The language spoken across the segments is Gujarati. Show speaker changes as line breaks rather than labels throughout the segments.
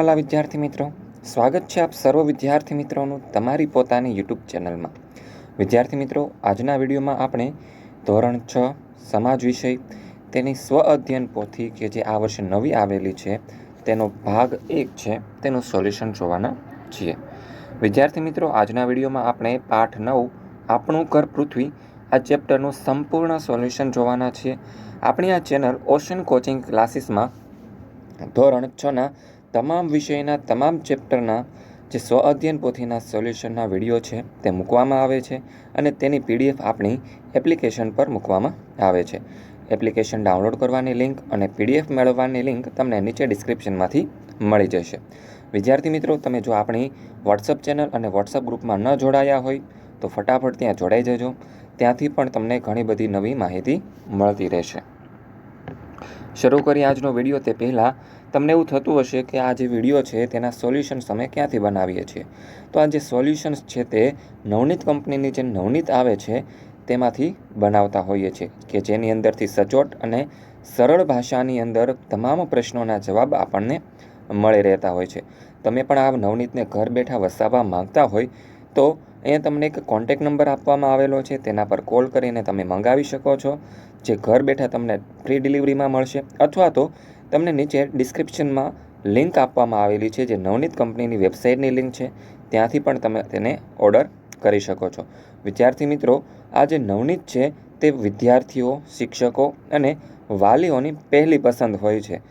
વાલા વિદ્યાર્થી મિત્રો, સ્વાગત છે આપ સર્વ વિદ્યાર્થી મિત્રોનું તમારી પોતાની યુટ્યુબ ચેનલમાં. વિદ્યાર્થી મિત્રો, આજના વિડીયોમાં આપણે ધોરણ છ, સમાજ વિષય, તેની સ્વ અધ્યયન પોથી કે જે આ વર્ષે નવી આવેલી છે, તેનો ભાગ એક છે, તેનું સોલ્યુશન જોવાના છીએ. વિદ્યાર્થી મિત્રો, આજના વિડીયોમાં આપણે પાઠ નવ, આપણું ઘર પૃથ્વી, આ ચેપ્ટરનું સંપૂર્ણ સોલ્યુશન જોવાના છીએ. આપણી આ ચેનલ ઓશન કોચિંગ ક્લાસીસમાં ધોરણ છના તમામ વિષયના તમામ ચેપ્ટરના જે સ્વ અધ્યયન પોથીના સોલ્યુશનના વીડિયો છે તે મૂકવામાં આવે છે અને તેની પીડીએફ આપણી એપ્લિકેશન પર મૂકવામાં આવે છે. એપ્લિકેશન ડાઉનલોડ કરવાની લિંક અને પીડીએફ મેળવવાની લિંક તમને નીચે ડિસ્ક્રિપ્શનમાંથી મળી જશે. વિદ્યાર્થી મિત્રો, તમે જો આપણી વોટ્સઅપ ચેનલ અને વોટ્સઅપ ગ્રુપમાં ન જોડાયા હોય, તો ફટાફટ ત્યાં જોડાઈ જજો. ત્યાંથી પણ તમને ઘણી બધી નવી માહિતી મળતી રહેશે. શરૂ કરી આજનો વીડિયો તે પહેલાં, તમને એવું થતું હશે કે આ જે વીડિયો છે તેના સોલ્યુશન્સ અમે ક્યાંથી બનાવીએ છીએ? તો આ જે સોલ્યુશન્સ છે તે નવનીત કંપનીની જે નવનીત આવે છે, તેમાંથી બનાવતા હોઈએ છીએ કે જેની અંદરથી સચોટ અને સરળ ભાષાની અંદર તમામ પ્રશ્નોના જવાબ આપણને મળી રહેતા હોય છે. તમે પણ આ નવનીતને ઘર બેઠા વસાવવા માંગતા હોય તો અહીંયા તમને એક કોન્ટેક નંબર આપવામાં આવેલો છે, તેના પર કોલ કરીને તમે મંગાવી શકો છો, જે ઘર બેઠા તમને ફ્રી ડિલિવરીમાં મળશે, અથવા તો તમને નીચે ડિસ્ક્રિપ્શનમાં લિંક આપવામાં આવેલી છે, જે નવનીત કંપનીની વેબસાઇટની લિંક છે, ત્યાંથી પણ તમે તેને ઓર્ડર કરી શકો છો. વિદ્યાર્થી મિત્રો, આ જે નવનીત છે, તે વિદ્યાર્થીઓ, શિક્ષકો અને વાલીઓની પહેલી પસંદ હોય છે.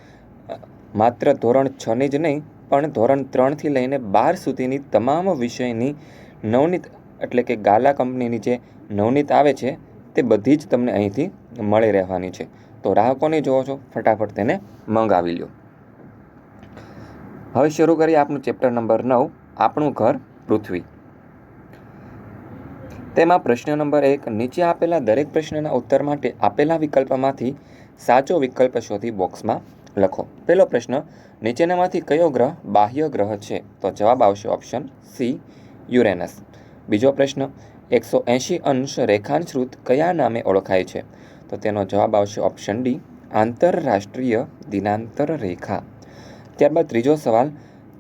માત્ર ધોરણ છની જ નહીં, પણ ધોરણ ત્રણથી લઈને બાર સુધીની તમામ વિષયની નવનીત, એટલે કે ગાલા કંપનીની જે નવનીત આવે છે, તે બધી જ તમને અહીંથી મળી રહેવાની છે. તો રાહ જોવો છો? ફટાફટ તેને મંગાવી લો હવે શરૂ કરીએ આપણું ચેપ્ટર નંબર નવ, આપણું ઘર પૃથ્વી. તેમાં પ્રશ્ન નંબર એક, નીચે આપેલા દરેક પ્રશ્નના ઉત્તર માટે આપેલા વિકલ્પમાંથી સાચો વિકલ્પ શોધી બોક્સમાં લખો. પહેલો પ્રશ્ન, નીચેનામાંથી કયો ગ્રહ બાહ્ય ગ્રહ છે? તો જવાબ આવશે ઓપ્શન સી યુરેનસ. બીજો પ્રશ્ન, એકસો એંશી અંશ રેખાંશ્રુત કયા નામે ઓળખાય છે? તો તેનો જવાબ આવશે ઓપ્શન ડી આંતરરાષ્ટ્રીય દિનાંતર રેખા. ત્યારબાદ ત્રીજો સવાલ,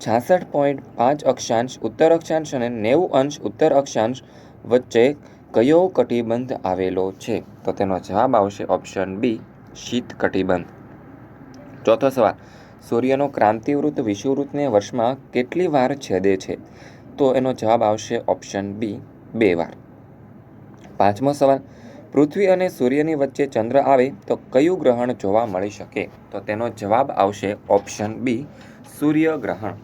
છાસઠ પોઈન્ટ પાંચ અક્ષાંશ ઉત્તર અક્ષાંશ અને નેવું અંશ ઉત્તર અક્ષાંશ વચ્ચે કયો કટિબંધ આવેલો છે? તો તેનો જવાબ આવશે ઓપ્શન બી શીત કટિબંધ. ચોથો સવાલ, સૂર્યનો ક્રાંતિવૃત્ત વિષુવવૃત્તને વર્ષમાં કેટલી વાર છેદે છે? તો એનો જવાબ આવશે ઓપ્શન બી બે વાર. પાંચમો સવાલ, પૃથ્વી અને સૂર્યની વચ્ચે ચંદ્ર આવે તો કયું ગ્રહણ જોવા મળી શકે? તો તેનો જવાબ આવશે ઓપ્શન બી સૂર્યગ્રહણ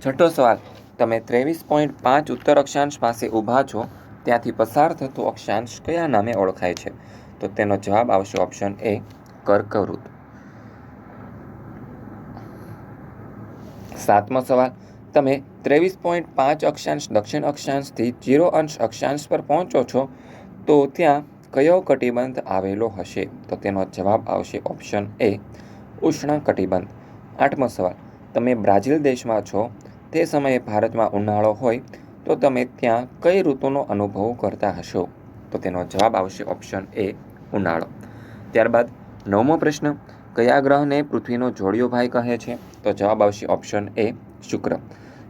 છઠ્ઠો સવાલ, તમે ત્રેવીસ પોઈન્ટ પાંચ ઉત્તર અક્ષાંશ પાસે ઊભા છો, ત્યાંથી પસાર થતો અક્ષાંશ કયા નામે ઓળખાય છે? તો તેનો જવાબ આવશે ઓપ્શન એ કર્કવૃત. સાતમો સવાલ તમે ત્રેવીસ પોઈન્ટ પાંચ અક્ષાંશ દક્ષિણ અક્ષાંશથી જીરો અંશ અક્ષાંશ પર પહોંચો છો, તો ત્યાં કયો કટિબંધ આવેલો હશે? તો તેનો જવાબ આવશે ઓપ્શન એ ઉષ્ણ કટિબંધ. આઠમો સવાલ, તમે બ્રાઝિલ દેશમાં છો, તે સમયે ભારતમાં ઉનાળો હોય, તો તમે ત્યાં કઈ ઋતુનો અનુભવ કરતા હશો? તો તેનો જવાબ આવશે ઓપ્શન એ ઉનાળો. ત્યારબાદ નવમો પ્રશ્ન, કયા ગ્રહને પૃથ્વીનો જોડિયો ભાઈ કહે છે? તો જવાબ આવશે ઓપ્શન એ શુક્ર.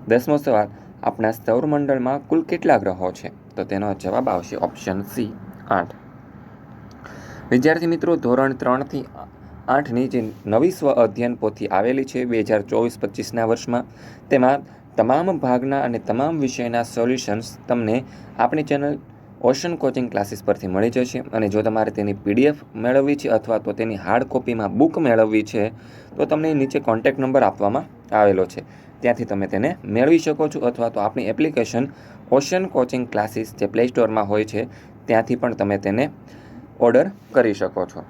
દસમો સવાલ, આપણા સૌરમંડળમાં કુલ કેટલા ગ્રહો છે? તો તેનો જવાબ આવશે ઓપ્શન સી આઠ. વિદ્યાર્થી મિત્રો, ધોરણ ત્રણથી આઠની જે નવી સ્વ અધ્યયન પોથી આવેલી છે બે હજાર ચોવીસ પચીસના વર્ષમાં, તેમાં તમામ ભાગના અને તમામ વિષયના સોલ્યુશન્સ તમને આપણી ચેનલ ઓશન કોચિંગ ક્લાસીસ પરથી મળી જશે. અને જો તમારે તેની પીડીએફ મેળવવી છે અથવા તો તેની હાર્ડ કોપીમાં બુક મેળવવી છે, તો તમને નીચે કોન્ટેક્ટ નંબર આપવામાં આવેલો છે. ત્યાંથી તમે તેને મેળવી શકો છો અથવા તો આપણી એપ્લિકેશન ઓશન કોચિંગ ક્લાસીસ જે પ્લે સ્ટોરમાં હોય છે, ત્યાંથી પણ તમે તેને ઓર્ડર કરી શકો છો.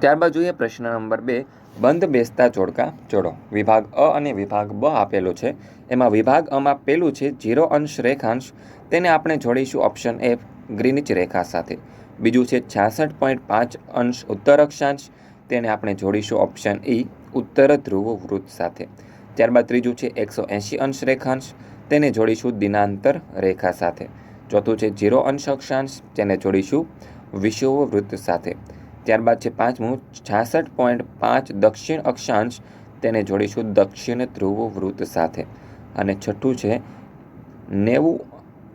ત્યારબાદ જોઈએ પ્રશ્ન નંબર બે, બંધ બેસતા જોડકા જોડો. વિભાગ અ અને વિભાગ બ આપેલો છે. એમાં વિભાગ અમાં પેલું છે જીરો અંશ રેખાંશ. તેને આપણે જોડીશું ઓપ્શન એ ગ્રીનિચ રેખા સાથે. બીજું છે છાસઠ પોઈન્ટ પાંચ અંશ ઉત્તર અક્ષાંશ. તેને આપણે જોડીશું ઓપ્શન ઈ, ઉત્તર ધ્રુવ વૃત્ત સાથે. ત્યારબાદ ત્રીજું છે એકસો એંશી અંશ રેખાંશ. તેને જોડીશું દિનાંતર રેખા સાથે. ચોથું છે જીરો અંશ અક્ષાંશ. તેને જોડીશું વિષુવવૃત્ત સાથે. ત્યારબાદ છે પાંચમું, છાસઠ પોઈન્ટ પાંચ દક્ષિણ અક્ષાંશ. તેને જોડીશું દક્ષિણ ધ્રુવ વૃત્ત સાથે. અને છઠ્ઠું છે નેવું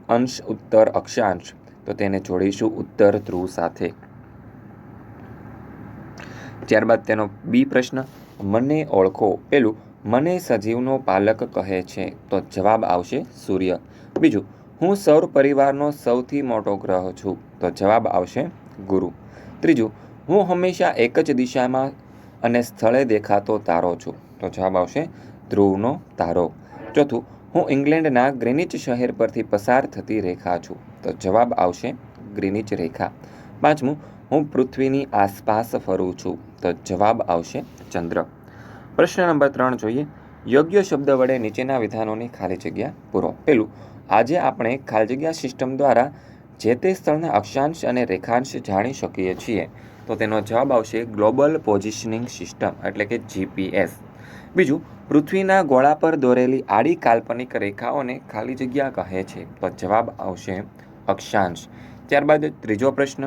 અંશ ઉત્તર અક્ષાંશ. તો તેને જોડીશું ઉત્તર ધ્રુવ સાથે. ત્યારબાદ તેનો બી પ્રશ્ન, મને ઓળખો. પેલું મને સજીવનો પાલક કહે છે, તો જવાબ આવશે સૂર્ય. બીજું, હું સૌર પરિવારનો સૌથી મોટો ગ્રહ છું, તો જવાબ આવશે ગુરુ. ત્રીજું, હું હંમેશા એક જ દિશામાં અને સ્થળે દેખાતો તારો છું, તો જવાબ આવશે ધ્રુવનો તારો. ચોથું, હું ઇંગ્લેન્ડના ગ્રીનિચ શહેર પરથી પસાર થતી રેખા છું, તો જવાબ આવશે ગ્રીનિચ રેખા. પાંચમું, હું પૃથ્વીની આસપાસ ફરું છું, તો જવાબ આવશે ચંદ્ર. પ્રશ્ન નંબર ત્રણ જોઈએ. યોગ્ય શબ્દ વડે નીચેના વિધાનોની ખાલી જગ્યા પૂરો. પેલું, આજે આપણે ખાલી જગ્યા સિસ્ટમ દ્વારા જે તે સ્થળના અક્ષાંશ અને રેખાંશ જાણી શકીએ છીએ. તો તેનો જવાબ આવશે ગ્લોબલ પોઝિશનિંગ સિસ્ટમ, એટલે કે જીપીએસ. બીજું, પૃથ્વીના ગોળા પર દોરેલી આડી કાલ્પનિક રેખાઓને ખાલી જગ્યા કહે છે. તો જવાબ આવશે અક્ષાંશ. ત્યારબાદ ત્રીજો પ્રશ્ન,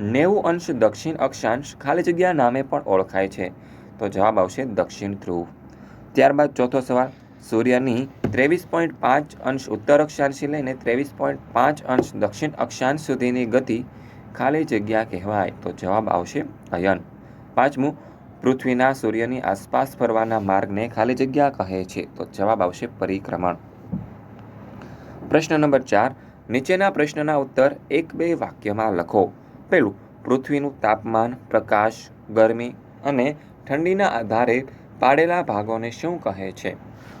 નેવું અંશ દક્ષિણ અક્ષાંશ ખાલી જગ્યા નામે પણ ઓળખાય છે. તો જવાબ આવશે દક્ષિણ ધ્રુવ. ત્યારબાદ ચોથો સવાલ, સૂર્યની ત્રેવીસ પોઈન્ટ પાંચ અંશ ઉત્તર અક્ષાંશથી લઈને ત્રેવીસ પોઈન્ટ પાંચ અંશ દક્ષિણ અક્ષાંશ સુધીની ગતિ ખાલી જગ્યા કહેવાય. તો જવાબ આવશે અયન. પાંચમું, પૃથ્વીના સૂર્યની આસપાસ ફરવાના માર્ગને ખાલી જગ્યા કહે છે. તો જવાબ આવશે પરિક્રમણ. પ્રશ્ન નંબર ચાર, નીચેના પ્રશ્નના ઉત્તર એક બે વાક્યમાં લખો. પહેલું, પૃથ્વીનું તાપમાન, પ્રકાશ, ગરમી અને ઠંડીના આધારે પાડેલા ભાગોને શું કહે છે?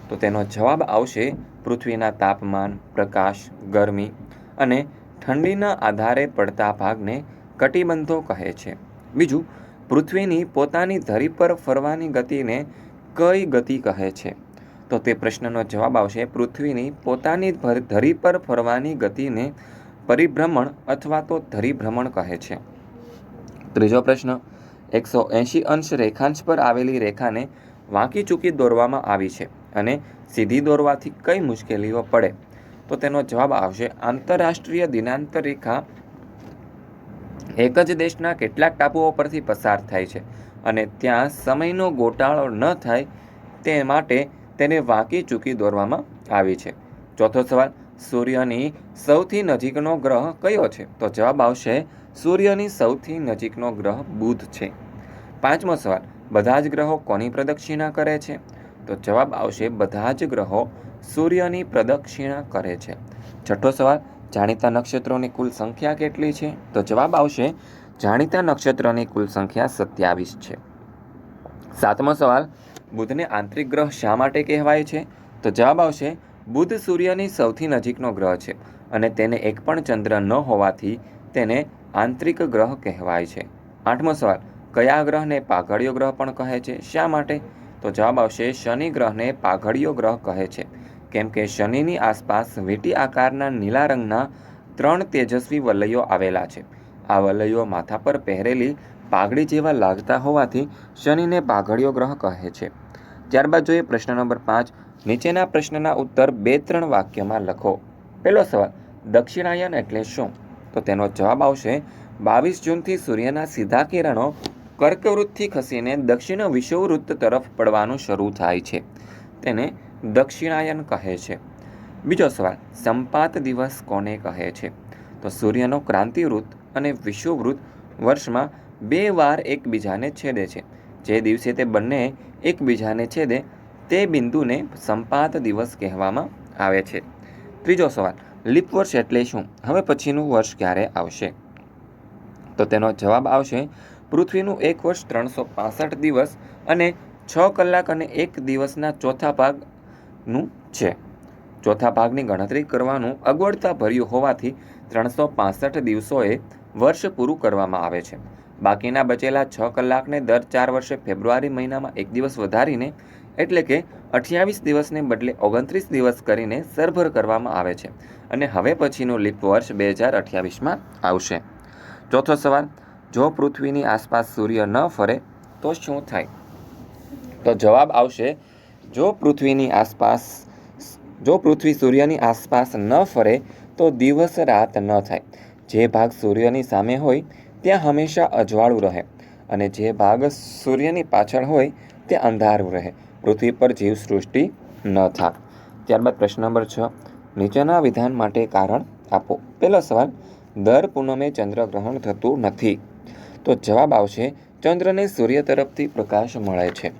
તો તેનો જવાબ આવશે પૃથ્વીના તાપમાન, પ્રકાશ, ગરમી અને ઠંડીના આધારે પડતા ભાગને કટિબંધો કહે છે. બીજું, પૃથ્વીની પોતાની ધરી પર ફરવાની ગતિને કઈ ગતિ કહે છે? તો તે પ્રશ્નનો જવાબ આવશે પૃથ્વીની પોતાની ધરી પર ફરવાની ગતિને પરિભ્રમણ અથવા તો ધરીભ્રમણ કહે છે. ત્રીજો પ્રશ્ન એકસો એંશી અંશ રેખાંશ પર આવેલી રેખાને વાંકી ચૂકી દોરવામાં આવી છે અને સીધી દોરવાથી કઈ મુશ્કેલીઓ પડે? તો તેનો જવાબ આવશે આંતરરાષ્ટ્રીય દિનાંતર રેખા. એક જ દેશના કેટલાક ટાપુઓ પરથી પસાર થાય છે અને ત્યાં સમયનો ગોટાળો ન થાય તે માટે તેને વાંકી ચૂકી દોરવામાં આવી છે. ચોથો સવાલ સૂર્યની સૌથી નજીકનો ગ્રહ કયો છે? તો જવાબ આવશે, સૂર્યની સૌથી નજીકનો ગ્રહ બુધ છે. પાંચમો સવાલ, બધા જ ગ્રહો કોની પ્રદક્ષિણા કરે છે? તો જવાબ આવશે, બધા જ ગ્રહો સૂર્યની પ્રદક્ષિણા કરે છે. છઠ્ઠો સવાલ, જાણીતા નક્ષત્રોની કુલ સંખ્યા કેટલી છે? તો જવાબ આવશે, જાણીતા નક્ષત્રોની કુલ સંખ્યા સત્યાવીસ છે. સાતમો સવાલ, બુધને આંતરિક ગ્રહ શા માટે કહેવાય છે? તો જવાબ આવશે બુધ સૂર્યની સૌથી નજીકનો ગ્રહ છે અને તેને એક પણ ચંદ્ર ન હોવાથી તેને આંતરિક ગ્રહ કહેવાય છે. આઠમો સવાલ, કયા ગ્રહને પાઘડિયો ગ્રહ પણ કહે છે? શા માટે? તો જવાબ આવશે, શનિ ગ્રહને પાઘડિયો ગ્રહ કહે છે. કેમ કે શનિની આસપાસ વીંટી આકારના નીલા રંગના ત્રણ તેજસ્વી વલયો આવેલા છે. આ વલયો માથા પર પહેરેલી પાઘડી જેવા લાગતા હોવાથી શનિને પાઘડિયો ગ્રહ કહે છે. ત્યારબાદ જોઈએ પ્રશ્ન નંબર પાંચ નીચેના પ્રશ્નના ઉત્તર બે ત્રણ વાક્યમાં લખો. પહેલો સવાલ, દક્ષિણાયન એટલે શું? તો તેનો જવાબ આવશે, બાવીસ જૂનથી સૂર્યના સીધા કિરણો કર્કવૃત્તથી ખસીને દક્ષિણ વિષુવવૃત્ત તરફ પડવાનું શરૂ થાય છે. તેને દક્ષિણાયન કહે છે. બીજો સવાલ, સંપાત દિવસ કોને કહે છે? તો સૂર્યનો ક્રાંતિવૃત્ત અને વિષુવવૃત્ત વર્ષમાં બે વાર એકબીજાને છેદે છે. જે દિવસે તે બંને એકબીજાને છેદે તે બિંદુને સંપાત દિવસ કહેવામાં આવે છે. ત્રીજો સવાલ, લીપ વર્ષ એટલે શું? હવે પછીનું વર્ષ ક્યારે આવશે? તો તેનો જવાબ આવશે, પૃથ્વીનું એક વર્ષ ત્રણસો પાસઠ દિવસ અને છ કલાક અને એક દિવસના ચોથા ભાગનું છે. ચોથા ભાગની ગણતરી કરવાનું અગવડતા ભર્યું હોવાથી ત્રણસો પાસઠ દિવસોએ વર્ષ પૂરું કરવામાં આવે છે. બાકીના બચેલા છ કલાકને દર ચાર વર્ષે ફેબ્રુઆરી મહિનામાં એક દિવસ વધારીને એટલે કે અઠ્યાવીસ દિવસને બદલે ઓગણત્રીસ દિવસ કરીને સરભર કરવામાં આવે છે અને હવે પછીનું લીપ વર્ષ બે હજાર અઠ્યાવીસમાં આવશે. ચોથો સવાલ, જો પૃથ્વીની આસપાસ સૂર્ય ન ફરે, તો શું થાય? તો જવાબ આવશે, જો પૃથ્વીની આસપાસ, જો પૃથ્વી સૂર્યની આસપાસ ન ફરે, તો દિવસ રાત ન થાય. જે ભાગ સૂર્યની સામે હોય, ત્યાં હંમેશા અજવાળું રહે અને જે ભાગ સૂર્યની પાછળ હોય તે અંધારું રહે. પૃથ્વી પર જીવસૃષ્ટિ ન થાય ત્યારબાદ પ્રશ્ન નંબર છ. નીચેના વિધાન માટે કારણ આપો. પહેલો સવાલ, દર પૂનમે ચંદ્રગ્રહણ થતું નથી. તો જવાબ આવશે, ચંદ્રને સૂર્ય તરફથી પ્રકાશ મળે છે.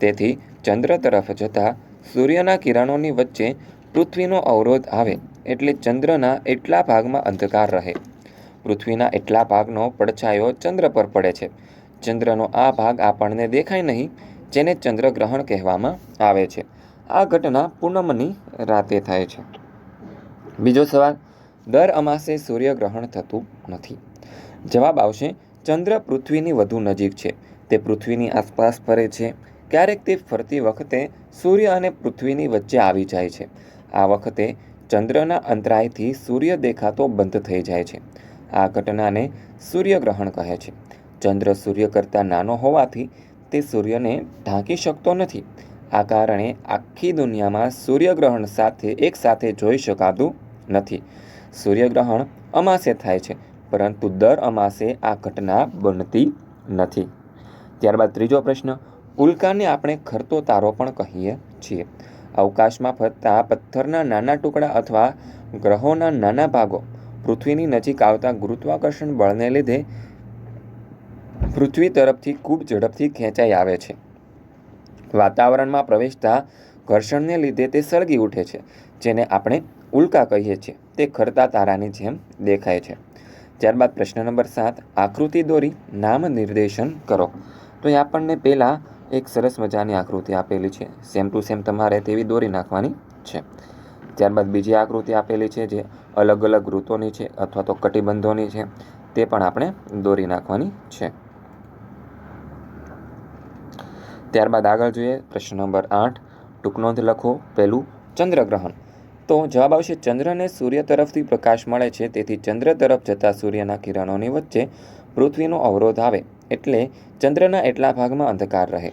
તેથી ચંદ્ર તરફ જતાં સૂર્યના કિરણોની વચ્ચે પૃથ્વીનો અવરોધ આવે એટલે ચંદ્રના એટલા ભાગમાં અંધકાર રહે. પૃથ્વીના એટલા ભાગનો પડછાયો ચંદ્ર પર પડે છે. ચંદ્રનો આ ભાગ આપણને દેખાય નહીં જેને ચંદ્રગ્રહણ કહેવામાં આવે છે. આ ઘટના પૂનમની રાતે થાય છે. બીજો સવાલ, દર અમાસે સૂર્યગ્રહણ થતું નથી. જવાબ આવશે, ચંદ્ર પૃથ્વીની વધુ નજીક છે. તે પૃથ્વીની આસપાસ ફરે છે. ક્યારેક તે ફરતી વખતે સૂર્ય અને પૃથ્વીની વચ્ચે આવી જાય છે. આ વખતે ચંદ્રના અંતરાયથી સૂર્ય દેખાતો બંધ થઈ જાય છે. આ ઘટનાને સૂર્યગ્રહણ કહે છે. ચંદ્ર સૂર્ય કરતાં નાનો હોવાથી તે સૂર્યને ઢાંકી શકતો નથી. આ કારણે આખી દુનિયામાં સૂર્યગ્રહણ સાથે એકસાથે જોઈ શકાતું નથી. સૂર્યગ્રહણ અમાસે થાય છે, પરંતુ દર અમાસે આ ઘટના બનતી નથી. ત્યારબાદ ત્રીજો પ્રશ્ન, ઉલ્કાને આપણે ખરતો તારો પણ કહીએ છીએ. અવકાશમાં ફરતા પથ્થરના નાના ટુકડા અથવા ગ્રહોના નાના ભાગો પૃથ્વીની નજીક આવતા ગુરુત્વાકર્ષણ બળને લીધે પૃથ્વી તરફથી ખૂબ ઝડપથી ખેંચાઈ આવે છે. વાતાવરણમાં પ્રવેશતા ઘર્ષણને લીધે તે સળગી ઉઠે છે, જેને આપણે ઉલ્કા કહીએ છીએ. તે ખરતા તારાની જેમ દેખાય છે. ત્યારબાદ પ્રશ્ન નંબર સાત, આકૃતિ દોરી નામ નિર્દેશન કરો. તો એ આપણને પહેલાં એક સરસ મજાની આકૃતિ આપેલી છે, સેમ ટુ સેમ તમારે તેવી દોરી નાખવાની છે. ત્યારબાદ બીજી આકૃતિ આપેલી છે જે અલગ અલગ ઋતુની છે અથવા તો કટિબંધોની છે, તે પણ આપણે દોરી નાખવાની છે. ત્યારબાદ આગળ જોઈએ પ્રશ્ન નંબર આઠ. ટૂંકનોંધ લખો. પહેલું, ચંદ્રગ્રહણ. તો જવાબ આવશે, ચંદ્રને સૂર્ય તરફથી પ્રકાશ મળે છે, તેથી ચંદ્ર તરફ જતા સૂર્યના કિરણોની વચ્ચે પૃથ્વીનો અવરોધ આવે, એટલે ચંદ્રના એટલા ભાગમાં અંધકાર રહે.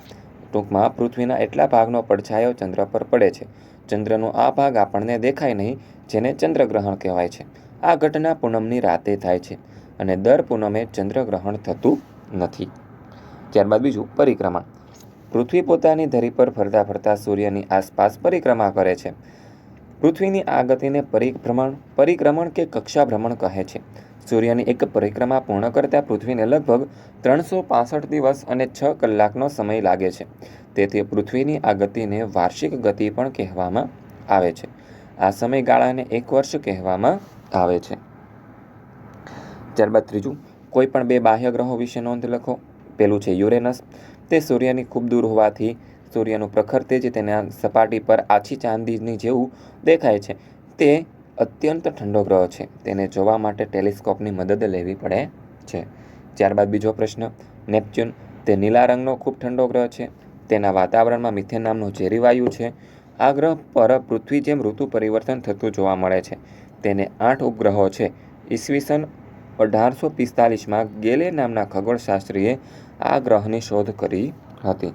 ટૂંકમાં, પૃથ્વીના એટલા ભાગનો પડછાયો ચંદ્ર પર પડે છે. ચંદ્રનો આ ભાગ આપણને દેખાય નહીં, જેને ચંદ્રગ્રહણ કહેવાય છે. આ ઘટના પૂનમની રાતે થાય છે અને દર પૂનમે ચંદ્રગ્રહણ થતું નથી. ત્યારબાદ બીજું, પરિક્રમણ. પૃથ્વી પોતાની ધરી પર ફરતા ફરતા સૂર્યની આસપાસ પરિક્રમા કરે છે. પૃથ્વીની આ ગતિને પરિભ્રમણ પરિક્રમણ કે કક્ષા ભ્રમણ કહે છે. સૂર્યની એક પરિક્રમા પૂર્ણ કરતાં પૃથ્વીને લગભગ ત્રણસો પાસઠ દિવસ અને છ કલાકનો સમય લાગે છે. તેથી પૃથ્વીની આ ગતિને વાર્ષિક ગતિ પણ કહેવામાં આવે છે. આ સમયગાળાને એક વર્ષ કહેવામાં આવે છે. ત્યારબાદ ત્રીજું, કોઈ પણ બે બાહ્ય ગ્રહો વિશે નોંધ લખો. પેલું છે યુરેનસ. તે સૂર્યની ખૂબ દૂર હોવાથી સૂર્યનું પ્રખર તેજ તેના સપાટી પર આછી ચાંદીની જેવું દેખાય છે. તે અત્યંત ઠંડો ગ્રહ છે. તેને જોવા માટે ટેલિસ્કોપની મદદ લેવી પડે છે. ત્યારબાદ બીજો પ્રશ્ન, નેપચ્યુન તે નીલા રંગનો ખૂબ ઠંડો ગ્રહ છે. તેના વાતાવરણમાં મિથેન નામનો ઝેરી વાયુ છે. આ ગ્રહ પર પૃથ્વી જેમ ઋતુ પરિવર્તન થતું જોવા મળે છે. તેને આઠ ઉપગ્રહો છે. ઈસવીસન અઢારસો પિસ્તાલીસમાં ગેલે નામના ખગોળશાસ્ત્રીએ આ ગ્રહની શોધ કરી હતી.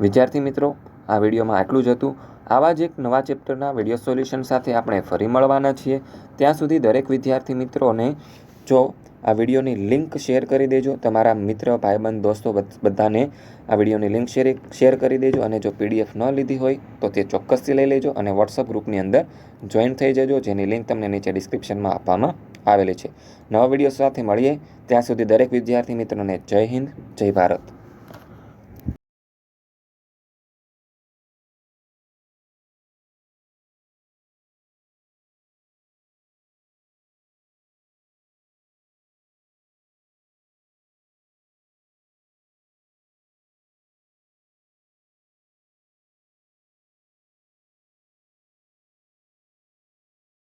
વિદ્યાર્થી મિત્રો, આ વિડીયોમાં આટલું જ હતું. આવા જ એક નવા ચેપ્ટરના વીડિયો સોલ્યુશન સાથે આપણે ફરી મળવાના છીએ. ત્યાં સુધી દરેક વિદ્યાર્થી મિત્રોને જો આ વિડીયોની લિંક શેર કરી દેજો, તમારા મિત્ર, ભાઈબંધ, દોસ્તો બધાને આ વિડીયોની લિંક શેર શેર કરી દેજો અને જો પીડીએફ ન લીધી હોય, તો તે ચોક્કસથી લઈ લેજો અને વોટ્સઅપ ગ્રુપની અંદર જોઈન થઈ જજો, જેની લિંક તમને નીચે ડિસ્ક્રિપ્શનમાં આપવામાં આવેલી છે. નવા વીડિયો સાથે મળીએ. ત્યાં સુધી દરેક વિદ્યાર્થી મિત્રોને જય હિન્દ, જય ભારત.